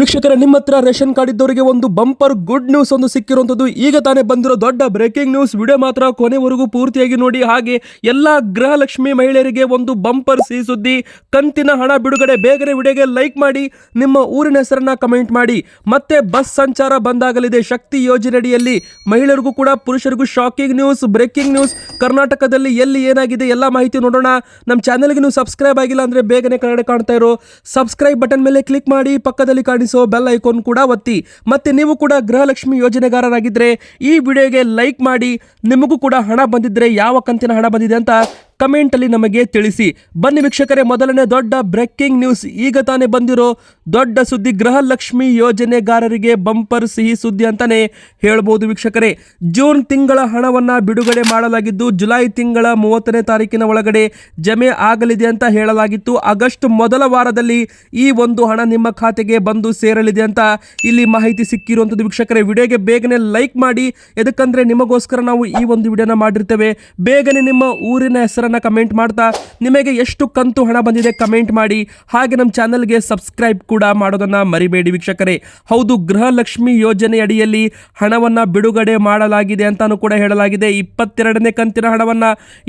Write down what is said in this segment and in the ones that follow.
ವೀಕ್ಷಕರ, ನಿಮ್ಮ ಹತ್ರ ರೇಷನ್ ಕಾರ್ಡ್ ಇದ್ದವರಿಗೆ ಒಂದು ಬಂಪರ್ ಗುಡ್ ನ್ಯೂಸ್ ಒಂದು ಸಿಕ್ಕಿರುವಂಥದ್ದು. ಈಗ ತಾನೇ ಬಂದಿರೋ ದೊಡ್ಡ ಬ್ರೇಕಿಂಗ್ ನ್ಯೂಸ್. ವಿಡಿಯೋ ಮಾತ್ರ ಕೊನೆವರೆಗೂ ಪೂರ್ತಿಯಾಗಿ ನೋಡಿ. ಹಾಗೆ ಎಲ್ಲ ಗೃಹಲಕ್ಷ್ಮಿ ಮಹಿಳೆಯರಿಗೆ ಒಂದು ಬಂಪರ್ ಸಿ ಸುದ್ದಿ. ಕಂತಿನ ಹಣ ಬಿಡುಗಡೆ. ಬೇಗನೆ ವಿಡಿಯೋಗೆ ಲೈಕ್ ಮಾಡಿ. ನಿಮ್ಮ ಊರಿನ ಹೆಸರನ್ನ ಕಮೆಂಟ್ ಮಾಡಿ. ಮತ್ತೆ ಬಸ್ ಸಂಚಾರ ಬಂದಾಗಲಿದೆ. ಶಕ್ತಿ ಯೋಜನೆಯಡಿಯಲ್ಲಿ ಮಹಿಳೆಯರಿಗೂ ಕೂಡ ಪುರುಷರಿಗೂ ಶಾಕಿಂಗ್ ನ್ಯೂಸ್ ಬ್ರೇಕಿಂಗ್ ನ್ಯೂಸ್ ಕರ್ನಾಟಕದಲ್ಲಿ ಎಲ್ಲಿ ಏನಾಗಿದೆ ಎಲ್ಲ ಮಾಹಿತಿ ನೋಡೋಣ. ನಮ್ಮ ಚಾನೆಲ್ಗೆ ನೀವು ಸಬ್ಸ್ಕ್ರೈಬ್ ಆಗಿಲ್ಲ ಅಂದ್ರೆ ಬೇಗನೆ ಕನ್ನಡ ಕಾಣ್ತಾ ಇರೋ. ಸಬ್ಸ್ಕ್ರೈಬ್ ಬಟನ್ ಮೇಲೆ ಕ್ಲಿಕ್ ಮಾಡಿ. ಪಕ್ಕದಲ್ಲಿ ಕಾಣಿಸೋ ಬೆಲ್ ಐಕಾನ್ ಕೂಡ ಒತ್ತಿ, ಮತ್ತೆ ನೀವು ಕೂಡ ಗೃಹಲಕ್ಷ್ಮಿ ಯೋಜನೆಗಾರರಾಗಿದ್ದರೆ ಈ ವಿಡಿಯೋಗೆ ಲೈಕ್ ಮಾಡಿ, ನಿಮಗೂ ಕೂಡ ಹಣ ಬಂದಿದ್ದರೆ ಯಾವ ಕಂತಿನ ಹಣ ಬಂದಿದೆ ಅಂತ ಕಮೆಂಟ್ ಅಲ್ಲಿ ನಮಗೆ ತಿಳಿಸಿ. ಬನ್ನಿ ವೀಕ್ಷಕರೇ, ಮೊದಲನೇ ದೊಡ್ಡ ಬ್ರೇಕಿಂಗ್ ನ್ಯೂಸ್. ಈಗ ತಾನೇ ಬಂದಿರೋ ದೊಡ್ಡ ಸುದ್ದಿ ಗೃಹಲಕ್ಷ್ಮಿ ಯೋಜನೆಗಾರರಿಗೆ ಬಂಪರ್ ಸಿಹಿ ಸುದ್ದಿ ಅಂತಾನೆ ಹೇಳ್ಬೋದು ವೀಕ್ಷಕರೇ. ಜೂನ್ ತಿಂಗಳ ಹಣವನ್ನ ಬಿಡುಗಡೆ ಮಾಡಲಾಗಿದ್ದು, ಜುಲೈ ತಿಂಗಳ ಮೂವತ್ತನೇ ತಾರೀಕಿನ ಒಳಗಡೆ ಜಮೆ ಆಗಲಿದೆ ಅಂತ ಹೇಳಲಾಗಿತ್ತು. ಆಗಸ್ಟ್ ಮೊದಲ ವಾರದಲ್ಲಿ ಈ ಒಂದು ಹಣ ನಿಮ್ಮ ಖಾತೆಗೆ ಬಂದು ಸೇರಲಿದೆ ಅಂತ ಇಲ್ಲಿ ಮಾಹಿತಿ ಸಿಕ್ಕಿರುವಂಥದ್ದು ವೀಕ್ಷಕರೇ. ವಿಡಿಯೋಗೆ ಬೇಗನೆ ಲೈಕ್ ಮಾಡಿ. ಎದಕ್ಕಂದ್ರೆ, ನಿಮಗೋಸ್ಕರ ನಾವು ಈ ಒಂದು ವಿಡಿಯೋನ ಮಾಡಿರ್ತೇವೆ. ಬೇಗನೆ ನಿಮ್ಮ ಊರಿನ ಹೆಸರನ್ನ ಕಮೆಂಟ್ ಮಾಡ್ತಾ ನಿಮಗೆ ಎಷ್ಟು ಕಂತು ಹಣ ಬಂದಿದೆ ಕಮೆಂಟ್ ಮಾಡಿ. ಹಾಗೆ ನಮ್ಮ ಚಾನಲ್ಗೆ ಸಬ್ಸ್ಕ್ರೈಬ್ ಕೂಡ ಮಾಡೋದನ್ನ ಮರಿಬೇಡಿ ವೀಕ್ಷಕರೇ. ಹೌದು, ಗೃಹಲಕ್ಷ್ಮಿ ಯೋಜನೆ ಅಡಿಯಲ್ಲಿ ಹಣವನ್ನ ಬಿಡುಗಡೆ ಮಾಡಲಾಗಿದೆ ಅಂತಾನು ಕೂಡ ಹೇಳಲಾಗಿದೆ. ಇಪ್ಪತ್ತೆರಡನೇ ಕಂತಿನ ಹಣವನ್ನ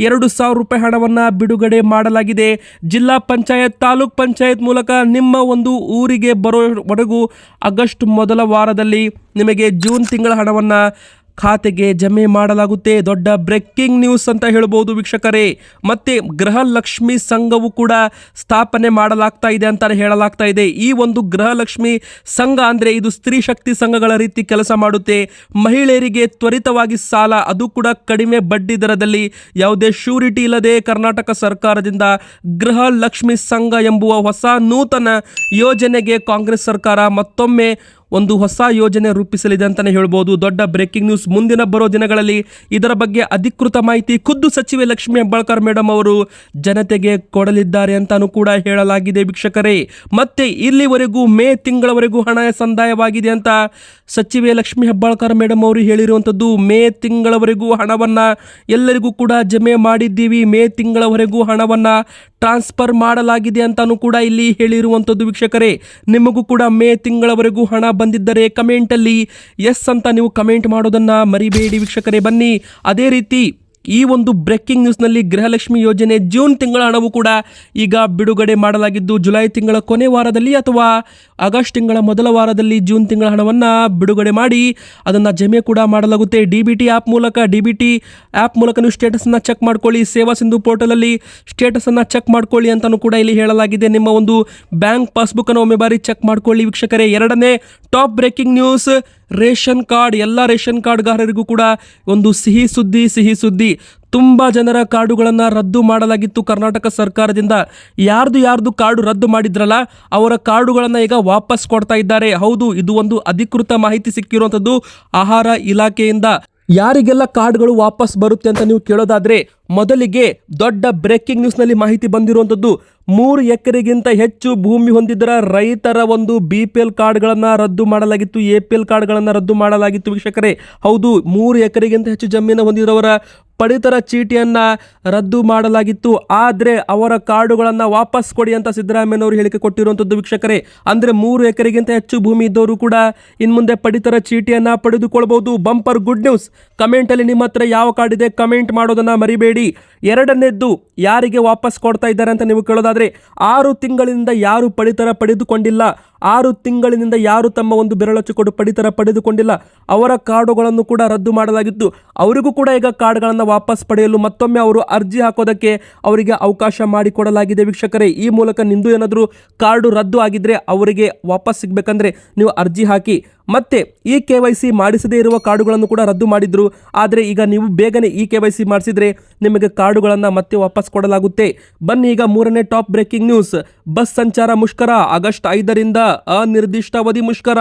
ಎರಡು ಸಾವಿರ ರೂಪಾಯಿ ಹಣವನ್ನ ಬಿಡುಗಡೆ ಮಾಡಲಾಗಿದೆ. ಜಿಲ್ಲಾ ಪಂಚಾಯತ್, ತಾಲೂಕ್ ಪಂಚಾಯತ್ ಮೂಲಕ ನಿಮ್ಮ ಒಂದು ಊರಿಗೆ ಬರೋವರೆಗೂ ಆಗಸ್ಟ್ ಮೊದಲ ವಾರದಲ್ಲಿ ನಿಮಗೆ ಜೂನ್ ತಿಂಗಳ ಹಣವನ್ನ ಖಾತೆಗೆ ಜಮೆ ಮಾಡಲಾಗುತ್ತೆ. ದೊಡ್ಡ ಬ್ರೇಕಿಂಗ್ ನ್ಯೂಸ್ ಅಂತ ಹೇಳ್ಬೋದು ವೀಕ್ಷಕರೇ. ಮತ್ತೆ ಗೃಹಲಕ್ಷ್ಮಿ ಸಂಘವು ಕೂಡ ಸ್ಥಾಪನೆ ಮಾಡಲಾಗ್ತಾ ಇದೆ ಅಂತಾನೆ ಹೇಳಲಾಗ್ತಾ ಇದೆ. ಈ ಒಂದು ಗೃಹಲಕ್ಷ್ಮಿ ಸಂಘ ಅಂದ್ರೆ ಇದು ಸ್ತ್ರೀ ಶಕ್ತಿ ಸಂಘಗಳ ರೀತಿ ಕೆಲಸ ಮಾಡುತ್ತೆ. ಮಹಿಳೆಯರಿಗೆ ತ್ವರಿತವಾಗಿ ಸಾಲ, ಅದು ಕೂಡ ಕಡಿಮೆ ಬಡ್ಡಿ ದರದಲ್ಲಿ. ಯಾವುದೇ ಶ್ಯೂರಿಟಿ ಇಲ್ಲದೆ ಕರ್ನಾಟಕ ಸರ್ಕಾರದಿಂದ ಗೃಹಲಕ್ಷ್ಮಿ ಸಂಘ ಎಂಬುವ ಹೊಸ ನೂತನ ಯೋಜನೆಗೆ ಕಾಂಗ್ರೆಸ್ ಸರ್ಕಾರ ಮತ್ತೊಮ್ಮೆ ಒಂದು ಹೊಸ ಯೋಜನೆ ರೂಪಿಸಲಿದೆ ಅಂತಲೇ ಹೇಳ್ಬೋದು. ದೊಡ್ಡ ಬ್ರೇಕಿಂಗ್ ನ್ಯೂಸ್ ಮುಂದಿನ ಬರೋ ದಿನಗಳಲ್ಲಿ ಇದರ ಬಗ್ಗೆ ಅಧಿಕೃತ ಮಾಹಿತಿ ಖುದ್ದು ಸಚಿವೆ ಲಕ್ಷ್ಮಿ ಹೆಬ್ಬಾಳ್ಕರ್ ಮೇಡಮ್ ಅವರು ಜನತೆಗೆ ಕೊಡಲಿದ್ದಾರೆ ಅಂತಾನೂ ಕೂಡ ಹೇಳಲಾಗಿದೆ ವೀಕ್ಷಕರೇ. ಮತ್ತೆ ಇಲ್ಲಿವರೆಗೂ ಮೇ ತಿಂಗಳವರೆಗೂ ಹಣ ಸಂದಾಯವಾಗಿದೆ ಅಂತ ಸಚಿವೆ ಲಕ್ಷ್ಮಿ ಹೆಬ್ಬಾಳ್ಕರ್ ಮೇಡಮ್ ಅವರು ಹೇಳಿರುವಂಥದ್ದು ಮೇ ತಿಂಗಳವರೆಗೂ ಹಣವನ್ನು ಎಲ್ಲರಿಗೂ ಕೂಡ ಜಮೆ ಮಾಡಿದ್ದೀವಿ. ಮೇ ತಿಂಗಳವರೆಗೂ ಹಣವನ್ನ ಟ್ರಾನ್ಸ್ಫರ್ ಮಾಡಲಾಗಿದೆ ಅಂತಾನೂ ಕೂಡ ಇಲ್ಲಿ ಹೇಳಿರುವಂಥದ್ದು ವೀಕ್ಷಕರೇ. ನಿಮಗೂ ಕೂಡ ಮೇ ತಿಂಗಳವರೆಗೂ ಹಣ ಬಂದಿದ್ದರೆ ಕಮೆಂಟಲ್ಲಿ ಎಸ್ ಅಂತ ನೀವು ಕಮೆಂಟ್ ಮಾಡೋದನ್ನು ಮರಿಬೇಡಿ ವೀಕ್ಷಕರೇ. ಬನ್ನಿ, ಅದೇ ರೀತಿ ಈ ಒಂದು ಬ್ರೇಕಿಂಗ್ ನ್ಯೂಸ್ನಲ್ಲಿ ಗೃಹಲಕ್ಷ್ಮಿ ಯೋಜನೆ ಜೂನ್ ತಿಂಗಳ ಹಣವು ಕೂಡ ಈಗ ಬಿಡುಗಡೆ ಮಾಡಲಾಗಿದ್ದು ಜುಲೈ ತಿಂಗಳ ಕೊನೆ ವಾರದಲ್ಲಿ ಅಥವಾ ಆಗಸ್ಟ್ ತಿಂಗಳ ಮೊದಲ ವಾರದಲ್ಲಿ ಜೂನ್ ತಿಂಗಳ ಹಣವನ್ನು ಬಿಡುಗಡೆ ಮಾಡಿ ಅದನ್ನು ಜಮೆ ಕೂಡ ಮಾಡಲಾಗುತ್ತೆ. ಡಿ ಬಿ ಟಿ ಆ್ಯಪ್ ಮೂಲಕ ಡಿ ಬಿ ಟಿ ಆ್ಯಪ್ ಮೂಲಕ ಸ್ಟೇಟಸನ್ನು ಚೆಕ್ ಮಾಡ್ಕೊಳ್ಳಿ. ಸೇವಾ ಸಿಂಧು ಪೋರ್ಟಲಲ್ಲಿ ಸ್ಟೇಟಸನ್ನು ಚೆಕ್ ಮಾಡ್ಕೊಳ್ಳಿ ಅಂತಲೂ ಕೂಡ ಇಲ್ಲಿ ಹೇಳಲಾಗಿದೆ. ನಿಮ್ಮ ಒಂದು ಬ್ಯಾಂಕ್ ಪಾಸ್ಬುಕ್ಕನ್ನು ಒಮ್ಮೆ ಬಾರಿ ಚೆಕ್ ಮಾಡ್ಕೊಳ್ಳಿ ವೀಕ್ಷಕರೇ. ಎರಡನೇ top breaking news ration card. ಎಲ್ಲ ರೇಷನ್ ಕಾರ್ಡ್ಗಾರರಿಗೂ ಕೂಡ ಒಂದು ಸಿಹಿ ಸುದ್ದಿ ಸಿಹಿ ಸುದ್ದಿ. ತುಂಬ ಜನರ ಕಾರ್ಡುಗಳನ್ನು ರದ್ದು ಮಾಡಲಾಗಿತ್ತು ಕರ್ನಾಟಕ ಸರ್ಕಾರದಿಂದ. ಯಾರ್ದು ಯಾರ್ದು ಕಾರ್ಡು ರದ್ದು ಮಾಡಿದ್ರಲ್ಲ, ಅವರ ಕಾರ್ಡುಗಳನ್ನು ಈಗ ವಾಪಸ್ ಕೊಡ್ತಾ ಇದ್ದಾರೆ. ಹೌದು, ಇದು ಒಂದು ಅಧಿಕೃತ ಮಾಹಿತಿ ಸಿಕ್ಕಿರುವಂಥದ್ದು ಆಹಾರ ಇಲಾಖೆಯಿಂದ. ಯಾರಿಗೆಲ್ಲ ಕಾರ್ಡ್ಗಳು ವಾಪಸ್ ಬರುತ್ತೆ ಅಂತ ನೀವು ಕೇಳೋದಾದ್ರೆ, ಮೊದಲಿಗೆ ದೊಡ್ಡ ಬ್ರೇಕಿಂಗ್ ನ್ಯೂಸ್ನಲ್ಲಿ ಮಾಹಿತಿ ಬಂದಿರುವಂಥದ್ದು ಮೂರು ಎಕರೆಗಿಂತ ಹೆಚ್ಚು ಭೂಮಿ ಹೊಂದಿದ್ದರ ರೈತರ ಒಂದು ಬಿ ಪಿ ಎಲ್ ಕಾರ್ಡ್ಗಳನ್ನು ರದ್ದು ಮಾಡಲಾಗಿತ್ತು, ಎ ಪಿ ಎಲ್ ಕಾರ್ಡ್ಗಳನ್ನು ರದ್ದು ಮಾಡಲಾಗಿತ್ತು ವೀಕ್ಷಕರೇ. ಹೌದು, ಮೂರು ಎಕರೆಗಿಂತ ಹೆಚ್ಚು ಜಮೀನು ಹೊಂದಿದವರ ಪಡಿತರ ಚೀಟಿಯನ್ನ ರದ್ದು ಮಾಡಲಾಗಿತ್ತು. ಆದರೆ ಅವರ ಕಾರ್ಡುಗಳನ್ನು ವಾಪಸ್ ಕೊಡಿ ಅಂತ ಸಿದ್ದರಾಮಯ್ಯನವರು ಹೇಳಿಕೆ ಕೊಟ್ಟಿರುವಂಥದ್ದು ವೀಕ್ಷಕರೇ, ಅಂದರೆ ಮೂರು ಎಕರೆಗಿಂತ ಹೆಚ್ಚು ಭೂಮಿ ಇದ್ದವರು ಕೂಡ ಇನ್ಮುಂದೆ ಪಡಿತರ ಚೀಟಿಯನ್ನ ಪಡೆದುಕೊಳ್ಬಹುದು. ಬಂಪರ್ ಗುಡ್ ನ್ಯೂಸ್ ಕಮೆಂಟಲ್ಲಿ ನಿಮ್ಮ ಹತ್ರ ಯಾವ ಕಾರ್ಡ್ ಇದೆ ಕಮೆಂಟ್ ಮಾಡೋದನ್ನ ಮರಿಬೇಡಿ. ಎರಡನೇದ್ದು, ಯಾರಿಗೆ ವಾಪಸ್ ಕೊಡ್ತಾ ಇದ್ದಾರೆ ಅಂತ ನೀವು ಕೇಳೋದಾದ್ರೆ, ಆರು ತಿಂಗಳಿಂದ ಯಾರು ಪಡಿತರ ಪಡೆದುಕೊಂಡಿಲ್ಲ. ಆರು ತಿಂಗಳಿನಿಂದ ಯಾರು ತಮ್ಮ ಒಂದು ಬೆರಳಚ್ಚು ಕೊಡು ಪಡಿತರ ಪಡೆದುಕೊಂಡಿಲ್ಲ, ಅವರ ಕಾರ್ಡುಗಳನ್ನು ಕೂಡ ರದ್ದು ಮಾಡಲಾಗಿತ್ತು. ಅವರಿಗೂ ಕೂಡ ಈಗ ಕಾರ್ಡ್ಗಳನ್ನು ವಾಪಸ್ ಪಡೆಯಲು ಮತ್ತೊಮ್ಮೆ ಅವರು ಅರ್ಜಿ ಹಾಕೋದಕ್ಕೆ ಅವರಿಗೆ ಅವಕಾಶ ಮಾಡಿಕೊಡಲಾಗಿದೆ ವೀಕ್ಷಕರೇ. ಈ ಮೂಲಕ ನಿಂದು ಏನಾದರೂ ಕಾರ್ಡು ರದ್ದು ಆಗಿದ್ದರೆ ಅವರಿಗೆ ವಾಪಸ್ ಸಿಗಬೇಕಂದ್ರೆ ನೀವು ಅರ್ಜಿ ಹಾಕಿ. ಮತ್ತೆ ಈ ಕೆ ವೈ ಸಿ ಮಾಡಿಸದೇ ಇರುವ ಕಾರ್ಡುಗಳನ್ನು ಕೂಡ ರದ್ದು ಮಾಡಿದ್ರು. ಆದರೆ ಈಗ ನೀವು ಬೇಗನೆ ಈ ಕೆ ವೈ ಸಿ ಮಾಡಿಸಿದ್ರೆ ನಿಮಗೆ ಕಾರ್ಡುಗಳನ್ನು ಮತ್ತೆ ವಾಪಸ್ ಕೊಡಲಾಗುತ್ತೆ. ಬನ್ನಿ ಈಗ ಮೂರನೇ ಟಾಪ್ ಬ್ರೇಕಿಂಗ್ ನ್ಯೂಸ್. ಬಸ್ ಸಂಚಾರ ಮುಷ್ಕರ ಆಗಸ್ಟ್ ಐದರಿಂದ ಅನಿರ್ದಿಷ್ಟಾವಧಿ ಮುಷ್ಕರ.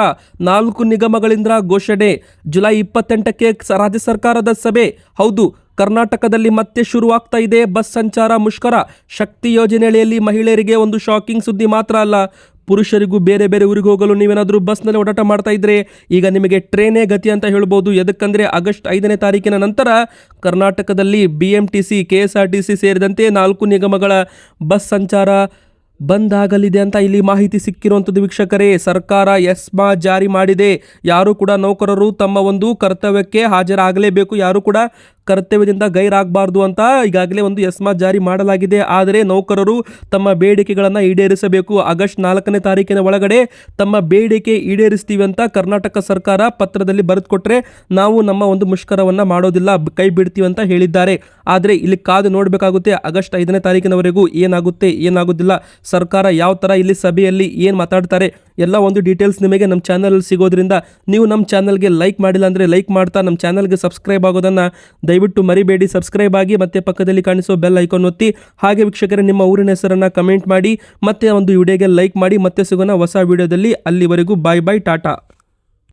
ನಾಲ್ಕು ನಿಗಮಗಳಿಂದ ಘೋಷಣೆ. ಜುಲೈ ಇಪ್ಪತ್ತೆಂಟಕ್ಕೆ ರಾಜ್ಯ ಸರ್ಕಾರದ ಸಭೆ. ಹೌದು, ಕರ್ನಾಟಕದಲ್ಲಿ ಮತ್ತೆ ಶುರುವಾಗ್ತಾ ಇದೆ ಬಸ್ ಸಂಚಾರ ಮುಷ್ಕರ. ಶಕ್ತಿ ಯೋಜನೆಯಲ್ಲಿ ಮಹಿಳೆಯರಿಗೆ ಒಂದು ಶಾಕಿಂಗ್ ಸುದ್ದಿ ಮಾತ್ರ ಅಲ್ಲ. ಪುರುಷರಿಗೂ ಬೇರೆ ಬೇರೆ ಊರಿಗೆ ಹೋಗಲು ನೀವೇನಾದರೂ ಬಸ್ನಲ್ಲಿ ಓಡಾಟ ಮಾಡ್ತಾ ಇದ್ರೆ, ಈಗ ನಿಮಗೆ ಟ್ರೇನೇ ಗತಿ ಅಂತ ಹೇಳ್ಬೋದು. ಯದಕ್ಕಂದರೆ ಆಗಸ್ಟ್ ಐದನೇ ತಾರೀಕಿನ ನಂತರ ಕರ್ನಾಟಕದಲ್ಲಿ B M T C K S R T C ಸೇರಿದಂತೆ ನಾಲ್ಕು ನಿಗಮಗಳ ಬಸ್ ಸಂಚಾರ ಬಂದಾಗಲಿದೆ ಅಂತ ಇಲ್ಲಿ ಮಾಹಿತಿ ಸಿಕ್ಕಿರುವಂಥದ್ದು ವೀಕ್ಷಕರೇ, ಸರ್ಕಾರ ಎಸ್ಮಾ ಜಾರಿ ಮಾಡಿದೆ. ಯಾರು ಕೂಡ ನೌಕರರು ತಮ್ಮ ಒಂದು ಕರ್ತವ್ಯಕ್ಕೆ ಹಾಜರಾಗಲೇಬೇಕು. ಯಾರು ಕೂಡ ಕರ್ತವ್ಯದಿಂದ ಗೈರಾಗಬಾರ್ದು ಅಂತ ಈಗಾಗಲೇ ಒಂದು ಎಸ್ಮಾ ಜಾರಿ ಮಾಡಲಾಗಿದೆ. ಆದರೆ ನೌಕರರು ತಮ್ಮ ಬೇಡಿಕೆಗಳನ್ನು ಈಡೇರಿಸಬೇಕು. ಆಗಸ್ಟ್ ನಾಲ್ಕನೇ ತಾರೀಕಿನ ಒಳಗಡೆ ತಮ್ಮ ಬೇಡಿಕೆ ಈಡೇರಿಸ್ತೀವಿ ಅಂತ ಕರ್ನಾಟಕ ಸರ್ಕಾರ ಪತ್ರದಲ್ಲಿ ಬರೆದುಕೊಟ್ರೆ ನಾವು ನಮ್ಮ ಒಂದು ಮುಷ್ಕರವನ್ನು ಮಾಡೋದಿಲ್ಲ, ಕೈ ಬಿಡ್ತೀವಿ ಅಂತ ಹೇಳಿದ್ದಾರೆ. ಆದರೆ ಇಲ್ಲಿ ಕಾದು ನೋಡಬೇಕಾಗುತ್ತೆ ಆಗಸ್ಟ್ ಐದನೇ ತಾರೀಕಿನವರೆಗೂ ಏನಾಗುತ್ತೆ, ಏನಾಗೋದಿಲ್ಲ. ಸರ್ಕಾರ ಯಾವ ಥರ ಇಲ್ಲಿ ಸಭೆಯಲ್ಲಿ ಏನು ಮಾತಾಡ್ತಾರೆ, ಎಲ್ಲ ಒಂದು ಡೀಟೇಲ್ಸ್ ನಿಮಗೆ ನಮ್ಮ ಚಾನಲ್ ಸಿಗೋದ್ರಿಂದ ನೀವು ನಮ್ಮ ಚಾನಲ್ಗೆ ಲೈಕ್ ಮಾಡಿಲ್ಲ ಅಂದರೆ ಲೈಕ್ ಮಾಡ್ತಾ ನಮ್ಮ ಚಾನಲ್ಗೆ ಸಬ್ಸ್ಕ್ರೈಬ್ ಆಗೋದನ್ನು ದಯವಿಟ್ಟು ಮರಿಬೇಡಿ ಸಬ್ಸ್ಕ್ರೈಬ್ ಆಗಿ ಮತ್ತೆ ಪಕ್ಕದಲ್ಲಿ ಕಾಣಿಸೋ ಬೆಲ್ ಐಕಾನ್ ಒತ್ತಿ. ಹಾಗೆ ವೀಕ್ಷಕರೇ, ನಿಮ್ಮ ಊರಿನ ಹೆಸರನ್ನು ಕಮೆಂಟ್ ಮಾಡಿ, ಮತ್ತೆ ಒಂದು ವಿಡಿಯೋಗೆ ಲೈಕ್ ಮಾಡಿ, ಮತ್ತೆ ಸಿಗೋಣ ಹೊಸ ವಿಡಿಯೋದಲ್ಲಿ ಅಲ್ಲಿವರೆಗೂ ಬಾಯ್ ಬಾಯ್ ಟಾಟಾ.